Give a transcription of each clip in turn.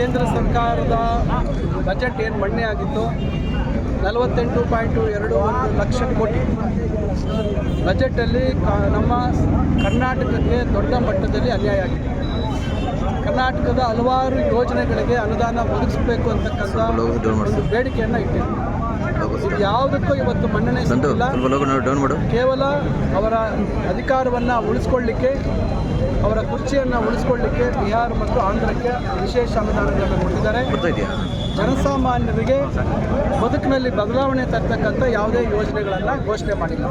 ಕೇಂದ್ರ ಸರ್ಕಾರದ ಬಜೆಟ್ ಏನು ಮಣ್ಣೆ ಆಗಿತ್ತು? ನಲವತ್ತೆಂಟು ಪಾಯಿಂಟು ಎರಡು ಒಂದು ಲಕ್ಷ ಕೋಟಿ. ಬಜೆಟಲ್ಲಿ ಕಾ- ನಮ್ಮ ಕರ್ನಾಟಕಕ್ಕೆ ದೊಡ್ಡ ಮಟ್ಟದಲ್ಲಿ ಅನ್ಯಾಯ ಆಗಿದೆ. ಕರ್ನಾಟಕದ ಹಲವಾರು ಯೋಜನೆಗಳಿಗೆ ಅನುದಾನ ಒದಗಿಸಬೇಕು ಅಂತಕ್ಕಂಥ ಒಂದು ಬೇಡಿಕೆಯನ್ನು ಇಟ್ಟಿದೆ. ಇದು ಯಾವುದಕ್ಕೂ ಇವತ್ತು ಮನ್ನಣೆ ಕೇವಲ ಅವರ ಅಧಿಕಾರವನ್ನು ಉಳಿಸ್ಕೊಳ್ಳಿಕ್ಕೆ ಅವರ ಕುರ್ಚಿಯನ್ನು ಉಳಿಸ್ಕೊಳ್ಳಿಕ್ಕೆ ಬಿಹಾರ ಮತ್ತು ಆಂಧ್ರಕ್ಕೆ ವಿಶೇಷ ಅನುದಾನಗಳನ್ನು ಕೊಟ್ಟಿದ್ದಾರೆ. ಜನಸಾಮಾನ್ಯರಿಗೆ ಬದುಕಿನಲ್ಲಿ ಬದಲಾವಣೆ ತರ್ತಕ್ಕಂಥ ಯಾವುದೇ ಯೋಜನೆಗಳನ್ನು ಘೋಷಣೆ ಮಾಡಿಲ್ಲ.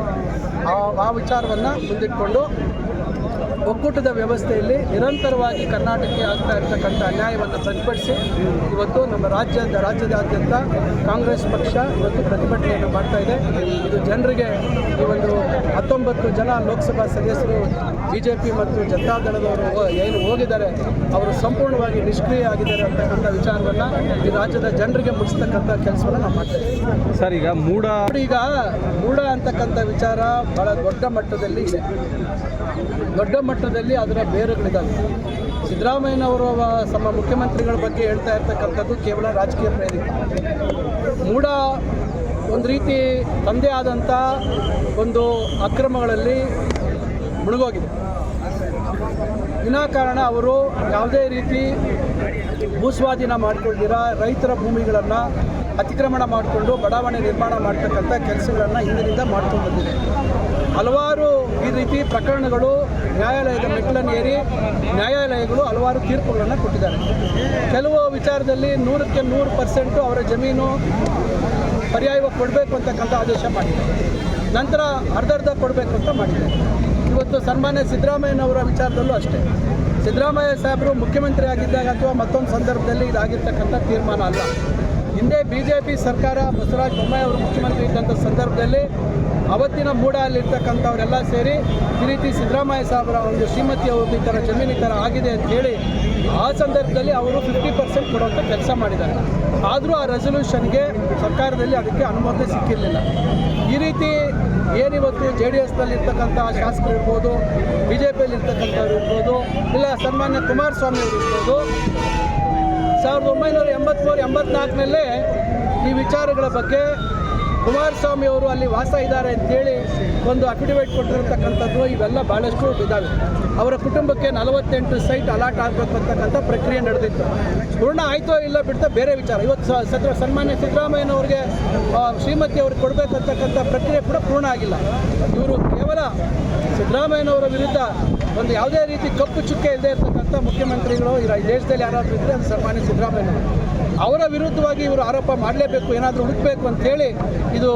ಆ ವಿಚಾರವನ್ನು ಮುಂದಿಟ್ಕೊಂಡು ಒಕ್ಕೂಟದ ವ್ಯವಸ್ಥೆಯಲ್ಲಿ ನಿರಂತರವಾಗಿ ಕರ್ನಾಟಕಕ್ಕೆ ಆಗ್ತಾ ಇರತಕ್ಕಂಥ ಅನ್ಯಾಯವನ್ನು ಸರಿಪಡಿಸಿ ಇವತ್ತು ನಮ್ಮ ರಾಜ್ಯದ ರಾಜ್ಯದಾದ್ಯಂತ ಕಾಂಗ್ರೆಸ್ ಪಕ್ಷ ಇವತ್ತು ಪ್ರತಿಭಟನೆಯನ್ನು ಮಾಡ್ತಾ ಇದೆ. ಇದು ಜನರಿಗೆ ಈ ಒಂದು ಹತ್ತೊಂಬತ್ತು ಜನ ಲೋಕಸಭಾ ಸದಸ್ಯರು ಬಿ ಜೆ ಪಿ ಮತ್ತು ಜನತಾದಳದವರು ಏನು ಹೋಗಿದ್ದಾರೆ ಅವರು ಸಂಪೂರ್ಣವಾಗಿ ನಿಷ್ಕ್ರಿಯ ಆಗಿದ್ದಾರೆ ಅಂತಕ್ಕಂಥ ವಿಚಾರವನ್ನು ಈ ರಾಜ್ಯದ ಜನರಿಗೆ ಮುಟ್ಟಿಸ್ತಕ್ಕಂಥ ಕೆಲಸವನ್ನು ನಾವು ಮಾಡ್ತೇವೆ ಸರ್ ಈಗ ಮೂಡ ಈಗ ಮೂಡ ಅಂತಕ್ಕಂಥ ವಿಚಾರ ಬಹಳ ದೊಡ್ಡ ಮಟ್ಟದಲ್ಲಿ ಇದೆ. ದೊಡ್ಡ ಮಟ್ಟದಲ್ಲಿ ಅದರ ಬೇರುಗಳಿದ್ದಾವೆ ಸಿದ್ದರಾಮಯ್ಯನವರು ತಮ್ಮ ಮುಖ್ಯಮಂತ್ರಿಗಳ ಬಗ್ಗೆ ಹೇಳ್ತಾ ಇರ್ತಕ್ಕಂಥದ್ದು ಕೇವಲ ರಾಜಕೀಯ ಪ್ರೇರಿತ ಮೂಢ ಒಂದು ರೀತಿ ತಂದೆ ಆದಂಥ ಒಂದು ಅಕ್ರಮಗಳಲ್ಲಿ ಮುಳುಗೋಗಿದೆ. ವಿನಾಕಾರಣ ಅವರು ಯಾವುದೇ ರೀತಿ ಭೂಸ್ವಾಧೀನ ಮಾಡ್ಕೊಳ್ದಿರ ರೈತರ ಭೂಮಿಗಳನ್ನು ಅತಿಕ್ರಮಣ ಮಾಡಿಕೊಂಡು ಬಡಾವಣೆ ನಿರ್ಮಾಣ ಮಾಡ್ತಕ್ಕಂಥ ಕೆಲಸಗಳನ್ನು ಹಿಂದಿನಿಂದ ಮಾಡ್ಕೊಂಡು ಬಂದಿದೆ. ಹಲವಾರು ಈ ರೀತಿ ಪ್ರಕರಣಗಳು ನ್ಯಾಯಾಲಯದ ಮೆಟ್ಟಲನ್ನು ಏರಿ ನ್ಯಾಯಾಲಯಗಳು ಹಲವಾರು ತೀರ್ಪುಗಳನ್ನು ಕೊಟ್ಟಿದ್ದಾರೆ. ಕೆಲವು ವಿಚಾರದಲ್ಲಿ ನೂರಕ್ಕೆ ನೂರು ಪರ್ಸೆಂಟು ಅವರ ಜಮೀನು ಪರ್ಯಾಯವಾಗಿ ಕೊಡಬೇಕು ಅಂತಕ್ಕಂಥ ಆದೇಶ ಮಾಡಿದೆ. ನಂತರ ಅರ್ಧರ್ಧ ಕೊಡಬೇಕು ಅಂತ ಮಾಡಿದೆ. ಇವತ್ತು ಸನ್ಮಾನ್ಯ ಸಿದ್ದರಾಮಯ್ಯನವರ ವಿಚಾರದಲ್ಲೂ ಅಷ್ಟೇ. ಸಿದ್ದರಾಮಯ್ಯ ಸಾಹೇಬರು ಮುಖ್ಯಮಂತ್ರಿ ಆಗಿದ್ದಾಗ ಅಥವಾ ಮತ್ತೊಂದು ಸಂದರ್ಭದಲ್ಲಿ ಇದಾಗಿರ್ತಕ್ಕಂಥ ತೀರ್ಮಾನ ಅಲ್ಲ. ಹಿಂದೆ ಬಿ ಜೆ ಪಿ ಸರ್ಕಾರ ಬಸವರಾಜ ಬೊಮ್ಮಾಯಿ ಅವರು ಮುಖ್ಯಮಂತ್ರಿ ಇದ್ದಂಥ ಸಂದರ್ಭದಲ್ಲಿ ಅವತ್ತಿನ ಮೂಡ ಅಲ್ಲಿರ್ತಕ್ಕಂಥವರೆಲ್ಲ ಸೇರಿ ಈ ರೀತಿ ಸಿದ್ದರಾಮಯ್ಯ ಸಾಹೇಬರ ಒಂದು ಶ್ರೀಮತಿ ಅವ್ರದ್ದು ಈ ಥರ, ಜಮೀನು ಈ ಥರ ಆಗಿದೆ ಅಂತ ಹೇಳಿ ಆ ಸಂದರ್ಭದಲ್ಲಿ ಅವರು ಫಿಫ್ಟಿ ಪರ್ಸೆಂಟ್ ಕೊಡುವಂಥ ಕೆಲಸ ಮಾಡಿದ್ದಾರೆ. ಆದರೂ ಆ ರೆಸೊಲ್ಯೂಷನ್ಗೆ ಸರ್ಕಾರದಲ್ಲಿ ಅದಕ್ಕೆ ಅನುಮೋದನೆ ಸಿಕ್ಕಿರಲಿಲ್ಲ. ಈ ರೀತಿ ಏನಿವತ್ತು ಜೆ ಡಿ ಎಸ್ನಲ್ಲಿ ಇರ್ತಕ್ಕಂಥ ಶಾಸಕರು ಇರ್ಬೋದು ಬಿ ಜೆ ಪಿಯಲ್ಲಿ ಇರ್ತಕ್ಕಂಥವ್ರು ಇರ್ಬೋದು ಇಲ್ಲ ಸನ್ಮಾನ್ಯ ಕುಮಾರಸ್ವಾಮಿ ಅವರು ಇರ್ಬೋದು, ಸಾವಿರದ ಒಂಬೈನೂರ ಎಂಬತ್ತ್ಮೂರು ಎಂಬತ್ನಾಲ್ಕನಲ್ಲೇ ಈ ವಿಚಾರಗಳ ಬಗ್ಗೆ ಕುಮಾರಸ್ವಾಮಿ ಅವರು ಅಲ್ಲಿ ವಾಸ ಇದ್ದಾರೆ ಅಂತೇಳಿ ಒಂದು ಅಫಿಡವಿಟ್ ಕೊಟ್ಟಿರತಕ್ಕಂಥದ್ದು ಇವೆಲ್ಲ ಭಾಳಷ್ಟು ಇದ್ದಾವೆ ಅವರ ಕುಟುಂಬಕ್ಕೆ ನಲವತ್ತೆಂಟು ಸೈಟ್ ಅಲಾಟ್ ಆಗಬೇಕು ಅಂತಕ್ಕಂಥ ಪ್ರಕ್ರಿಯೆ ನಡೆದಿತ್ತು. ಪೂರ್ಣ ಆಯಿತೋ ಇಲ್ಲ ಬಿಡ್ತಾ ಬೇರೆ ವಿಚಾರ. ಇವತ್ತು ಸದ್ರ ಸನ್ಮಾನ್ಯ ಸಿದ್ದರಾಮಯ್ಯನವ್ರಿಗೆ ಶ್ರೀಮತಿ ಅವ್ರಿಗೆ ಕೊಡಬೇಕಂತಕ್ಕಂಥ ಪ್ರಕ್ರಿಯೆ ಕೂಡ ಪೂರ್ಣ ಆಗಿಲ್ಲ. ಇವರು ಕೇವಲ ಸಿದ್ದರಾಮಯ್ಯನವರ ವಿರುದ್ಧ ಒಂದು ಯಾವುದೇ ರೀತಿ ಕಪ್ಪು ಚುಕ್ಕೆ ಇಲ್ಲದೆ ಇರತಕ್ಕಂಥ ಮುಖ್ಯಮಂತ್ರಿಗಳು ಈ ದೇಶದಲ್ಲಿ ಯಾರಾದರೂ ಇದ್ದರೆ ಅದು ಸನ್ಮಾನ್ಯ ಸಿದ್ದರಾಮಯ್ಯನವರು. ಅವರ ವಿರುದ್ಧವಾಗಿ ಇವರು ಆರೋಪ ಮಾಡಲೇಬೇಕು, ಏನಾದರೂ ಹುಡುಕಬೇಕು ಅಂತೇಳಿ ಇದು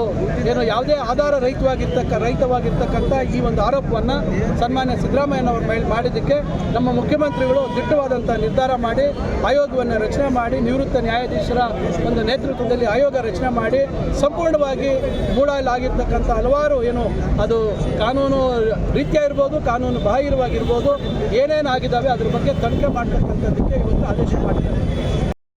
ಏನು ಯಾವುದೇ ಆಧಾರ ರಹಿತವಾಗಿರ್ತಕ್ಕ, ರಹಿತವಾಗಿರ್ತಕ್ಕಂಥ ಈ ಒಂದು ಆರೋಪವನ್ನು ಸನ್ಮಾನ್ಯ ಸಿದ್ದರಾಮಯ್ಯನವ್ರ ಮೇಲೆ ಮಾಡಿದ್ದಕ್ಕೆ ನಮ್ಮ ಮುಖ್ಯಮಂತ್ರಿಗಳು ದಿಟ್ಟವಾದಂಥ ನಿರ್ಧಾರ ಮಾಡಿ, ಆಯೋಗವನ್ನು ರಚನೆ ಮಾಡಿ, ನಿವೃತ್ತ ನ್ಯಾಯಾಧೀಶರ ಒಂದು ನೇತೃತ್ವದಲ್ಲಿ ಆಯೋಗ ರಚನೆ ಮಾಡಿ, ಸಂಪೂರ್ಣವಾಗಿ ಮೂಡಲಾಗಿರ್ತಕ್ಕಂಥ ಹಲವಾರು ಏನು ಅದು ಕಾನೂನು ರೀತಿಯ ಇರ್ಬೋದು, ಕಾನೂನು ಬಾಹಿರವಾಗಿರ್ಬೋದು ಏನೇನಾಗಿದ್ದಾವೆ ಅದ್ರ ಬಗ್ಗೆ ತನಿಖೆ ಮಾಡ್ತಕ್ಕಂಥದ್ದಕ್ಕೆ ಇವತ್ತು ಆದೇಶ ಮಾಡಿದ್ದಾರೆ.